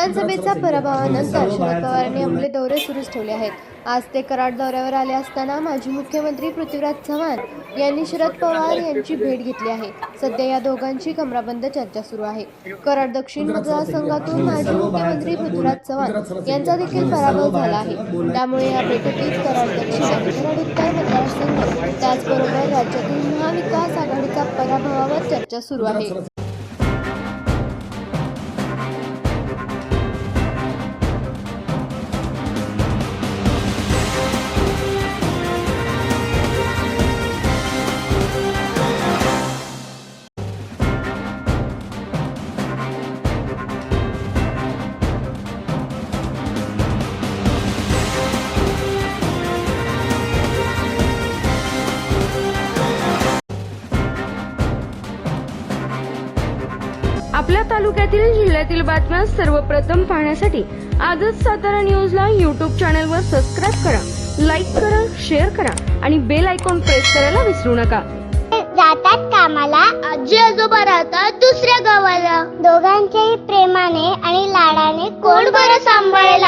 विधानसभेचा पराभवानंतर शरद पवारांनी आपले दौरे सुरूच ठेवले आहेत. आज ते कराड दौऱ्यावर आले असताना माजी मुख्यमंत्री पृथ्वीराज चव्हाण यांनी शरद पवार यांची भेट घेतली आहे. सध्या या दोघांची कमराबंद चर्चा सुरू आहे. कराड दक्षिण मतदारसंघातून माजी मुख्यमंत्री पृथ्वीराज चव्हाण यांचा देखील पराभव झाला आहे. त्यामुळे या बैठकीत कराड दक्षिण आणि कराड उत्तर मतदारसंघ त्याचबरोबर राज्यातील महाविकास आघाडीचा पराभवावर चर्चा सुरू आहे. आपल्या तालुक्यातील जिल्ह्यातील बातम्या सर्वप्रथम पाहण्यासाठी आजच सातारा न्यूजला यूट्यूब चॅनलवर सबस्क्राईब करा लाईक करा शेअर करा आणि बेल आयकॉन प्रेस करायला विसरू नका. जातात कामाला आजी आजोबा राहतात दुसऱ्या गावाला. दोघांच्याही प्रेमाने आणि लाडाने कोण बरं सांभाळेल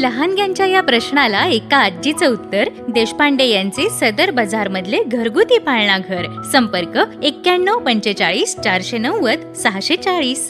लहानग्यांच्या या प्रश्नाला एका आजीचं उत्तर देशपांडे यांचे सदर बाजार मधले घरगुती पाळणा घर संपर्क एक्क्याण्णव पंचेचाळीस चारशे नव्वद सहाशे चाळीस.